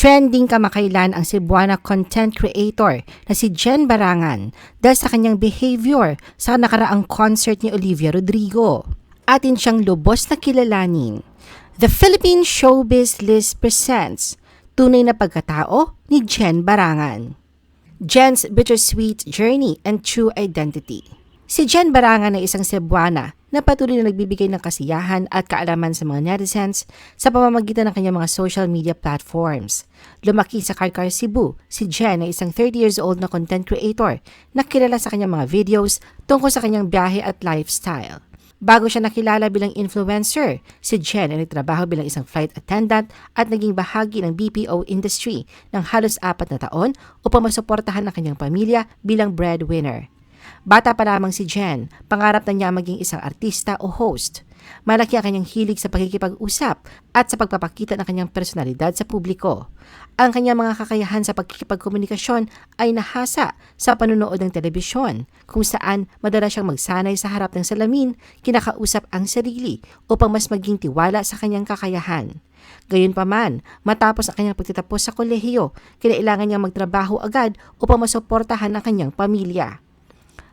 Trending kamakailan ang Cebuana content creator na si Jen Barangan dahil sa kanyang behavior sa nakaraang concert ni Olivia Rodrigo. Atin siyang lubos na kilalanin. The Philippine Showbiz List presents Tunay na Pagkatao ni Jen Barangan. Jen's Bittersweet Journey and True Identity. Si Jen Barangan ay isang Cebuana na patuloy na nagbibigay ng kasiyahan at kaalaman sa mga netizens sa pamamagitan ng kanyang mga social media platforms. Lumaki sa Karkar, Cebu, si Jen ay isang 30 years old na content creator na kilala sa kanyang mga videos tungkol sa kanyang biyahe at lifestyle. Bago siya nakilala bilang influencer, si Jen ay nagtrabaho bilang isang flight attendant at naging bahagi ng BPO industry ng halos apat na taon upang masuportahan ang kanyang pamilya bilang breadwinner. Bata pa lamang si Jen, pangarap na niya maging isang artista o host. Malaki ang kanyang hilig sa pagkikipag-usap at sa pagpapakita ng kanyang personalidad sa publiko. Ang kanyang mga kakayahan sa pagkikipagkomunikasyon ay nahasa sa panunood ng telebisyon, kung saan madalas siyang magsanay sa harap ng salamin, kinakausap ang sarili upang mas maging tiwala sa kanyang kakayahan. Gayunpaman, matapos ang kanyang pagtatapos sa kolehiyo, kinailangan niyang magtrabaho agad upang masuportahan ang kanyang pamilya.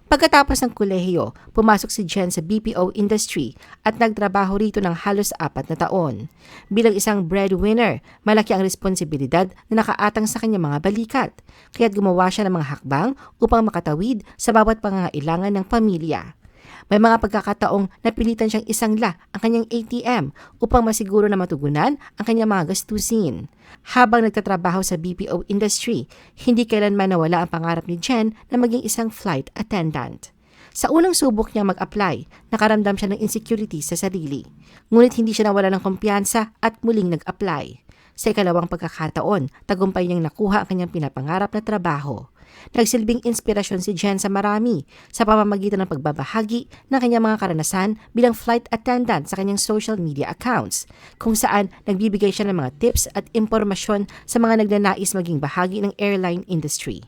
Pagkatapos ng kolehiyo, pumasok si Jen sa BPO industry at nagtrabaho rito ng halos apat na taon. Bilang isang breadwinner, malaki ang responsibilidad na nakaatang sa kanyang mga balikat, kaya't gumawa siya ng mga hakbang upang makatawid sa bawat pangangailangan ng pamilya. May mga pagkakataong napilitan siyang isangla ang kanyang ATM upang masiguro na matugunan ang kanyang mga gastusin. Habang nagtatrabaho sa BPO industry, hindi kailanman nawala ang pangarap ni Jen na maging isang flight attendant. Sa unang subok niya mag-apply, nakaramdam siya ng insecurity sa sarili. Ngunit hindi siya nawala ng kumpiyansa at muling nag-apply. Sa ikalawang pagkakataon, tagumpay niyang nakuha ang kanyang pinapangarap na trabaho. Nagsilbing inspirasyon si Jen sa marami sa pamamagitan ng pagbabahagi ng kanyang mga karanasan bilang flight attendant sa kanyang social media accounts, kung saan nagbibigay siya ng mga tips at impormasyon sa mga nagnanais maging bahagi ng airline industry.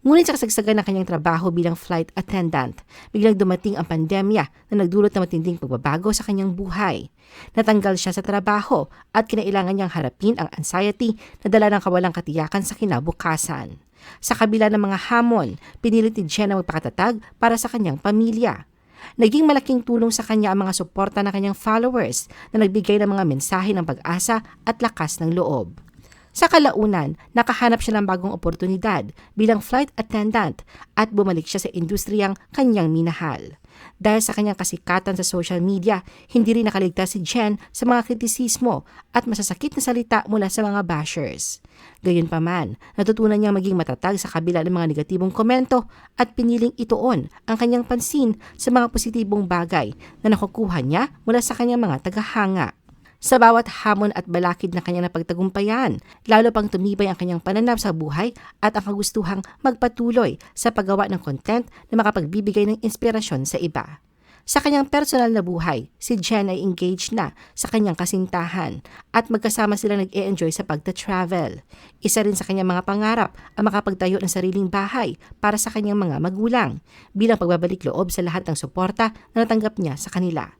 Ngunit sa kasagsagan ng kanyang trabaho bilang flight attendant, biglang dumating ang pandemya na nagdulot ng matinding pagbabago sa kanyang buhay. Natanggal siya sa trabaho at kinailangan niyang harapin ang anxiety na dala ng kawalang katiyakan sa kinabukasan. Sa kabila ng mga hamon, pinilit ni Jen na magpakatatag para sa kanyang pamilya. Naging malaking tulong sa kanya ang mga suporta ng kanyang followers na nagbigay ng mga mensahe ng pag-asa at lakas ng loob. Sa kalaunan, nakahanap siya ng bagong oportunidad bilang flight attendant at bumalik siya sa industriyang kanyang minahal. Dahil sa kanyang kasikatan sa social media, hindi rin nakaligtas si Jen sa mga kritisismo at masasakit na salita mula sa mga bashers. Gayunpaman, natutunan niyang maging matatag sa kabila ng mga negatibong komento at piniling ituon ang kanyang pansin sa mga positibong bagay na nakukuha niya mula sa kanyang mga tagahanga sa bawat hamon at balakid na kanyang napagtagumpayan, lalo pang tumibay ang kanyang pananaw sa buhay at ang kagustuhang magpatuloy sa paggawa ng content na makapagbibigay ng inspirasyon sa iba. Sa kanyang personal na buhay, si Jen ay engaged na sa kanyang kasintahan at magkasama sila nag-e-enjoy sa pagta-travel. Isa rin sa kanyang mga pangarap ang makapagtayo ng sariling bahay para sa kanyang mga magulang bilang pagbabalik loob sa lahat ng suporta na natanggap niya sa kanila.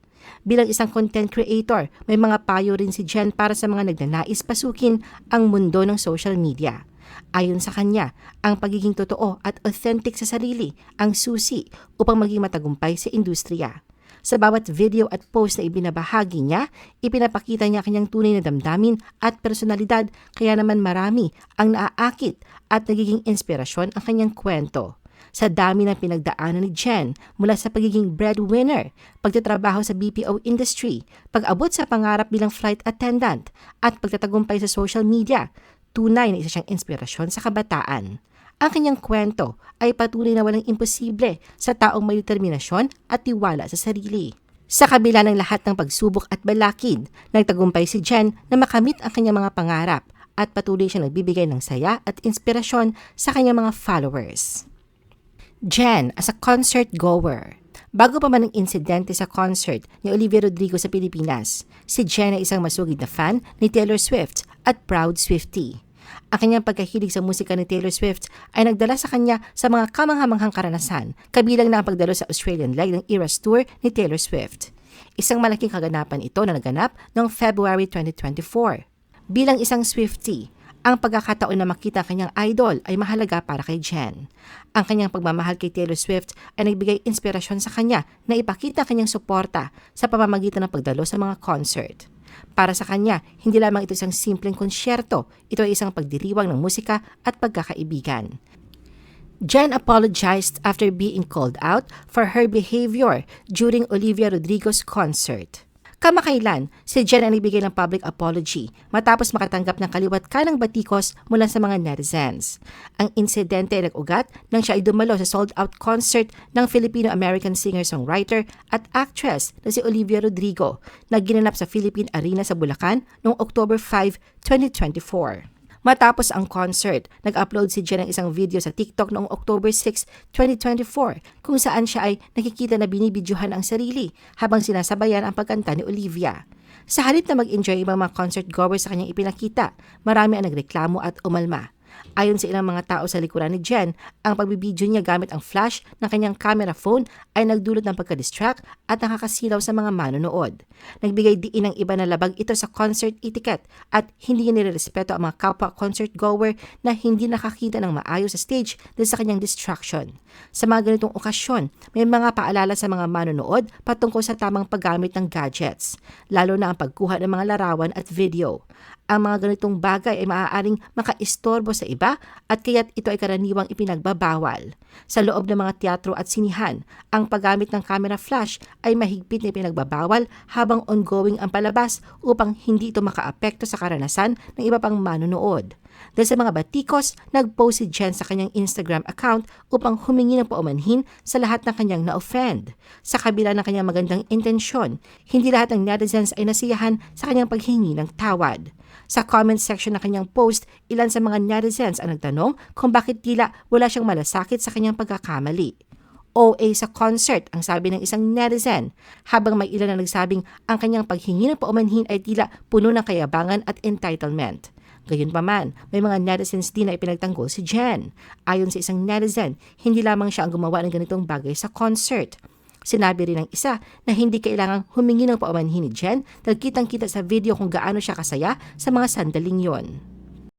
Bilang isang content creator, may mga payo rin si Jen para sa mga nagnanais pasukin ang mundo ng social media. Ayon sa kanya, ang pagiging totoo at authentic sa sarili ang susi upang maging matagumpay sa industriya. Sa bawat video at post na ibinabahagi niya, ipinapakita niya kanyang tunay na damdamin at personalidad kaya naman marami ang naaakit at nagiging inspirasyon ang kanyang kwento sa dami ng pinagdaanan ni Jen mula sa pagiging breadwinner, pagtatrabaho sa BPO industry, pag-abot sa pangarap bilang flight attendant, at pagtatagumpay sa social media, tunay na isa siyang inspirasyon sa kabataan. Ang kanyang kwento ay patuloy na walang imposible sa taong may determinasyon at tiwala sa sarili. Sa kabila ng lahat ng pagsubok at balakid, nagtagumpay si Jen na makamit ang kanyang mga pangarap at patuloy siyang nagbibigay ng saya at inspirasyon sa kanyang mga followers. Jen as a concert goer. Bago pa man ang insidente sa concert ni Olivia Rodrigo sa Pilipinas, si Jen ay isang masugid na fan ni Taylor Swift at proud Swiftie. Ang kanyang pagkahilig sa musika ni Taylor Swift ay nagdala sa kanya sa mga kamanghamanghang karanasan, kabilang na ang pagdalo sa Australian leg ng Eras Tour ni Taylor Swift. Isang malaking kaganapan ito na naganap noong February 2024. Bilang isang Swiftie, Ang pagkakataon na makita ang kanyang idol ay mahalaga para kay Jen. Ang kanyang pagmamahal kay Taylor Swift ay nagbigay inspirasyon sa kanya na ipakita ang kanyang suporta sa pamamagitan ng pagdalo sa mga concert. Para sa kanya, hindi lamang ito isang simpleng konsyerto, ito ay isang pagdiriwang ng musika at pagkakaibigan. Jen apologized after being called out for her behavior during Olivia Rodrigo's concert. Kamakailan, si Jen ay nagbigay ng public apology matapos makatanggap ng kaliwat kanang batikos mula sa mga netizens. Ang insidente ay nag-ugat nang siya ay dumalo sa sold-out concert ng Filipino-American singer-songwriter at actress na si Olivia Rodrigo na ginanap sa Philippine Arena sa Bulacan noong October 5, 2024. Matapos ang concert, nag-upload si Jen ng isang video sa TikTok noong October 6, 2024 kung saan siya ay nakikita na binibidyohan ang sarili habang sinasabayan ang pagkanta ni Olivia. Sa halip na mag-enjoy ibang mga concert goers sa kanyang ipinakita, marami ang nagreklamo at umalma. Ayon sa ilang mga tao sa likuran ni Jen, ang pagbibideo niya gamit ang flash ng kanyang camera phone ay nagdulot ng pagka-distract at nakakasilaw sa mga manonood. Nagbigay diin ng iba na labag ito sa concert etiquette at hindi niya nirerespeto ang mga kapwa concert goer na hindi nakakita ng maayos sa stage dahil sa kanyang distraction. Sa mga ganitong okasyon, may mga paalala sa mga manonood patungkol sa tamang paggamit ng gadgets, lalo na ang pagkuha ng mga larawan at video. Ang mga ganitong bagay ay maaaring makaistorbo sa iba at kaya't ito ay karaniwang ipinagbabawal. Sa loob ng mga teatro at sinihan, ang paggamit ng camera flash ay mahigpit na ipinagbabawal habang ongoing ang palabas upang hindi ito makaapekto sa karanasan ng iba pang manonood. Dahil sa mga batikos, nag-post si Jen sa kanyang Instagram account upang humingi ng paumanhin sa lahat ng kanyang na-offend. Sa kabila ng kanyang magandang intensyon, hindi lahat ng netizens ay nasiyahan sa kanyang paghingi ng tawad. Sa comment section ng kanyang post, ilan sa mga netizens ang nagtanong kung bakit tila wala siyang malasakit sa kanyang pagkakamali. OA sa concert ang sabi ng isang netizen, habang may ilan na nagsabing ang kanyang paghingi ng paumanhin ay tila puno ng kayabangan at entitlement. Gayunpaman, may mga netizens din na ipinagtanggol si Jen. Ayon sa isang netizen, hindi lamang siya ang gumawa ng ganitong bagay sa concert. Sinabi rin ng isa na hindi kailangang humingi ng paumanhin ni Jen dahil kitang-kita sa video kung gaano siya kasaya sa mga sandaling yon.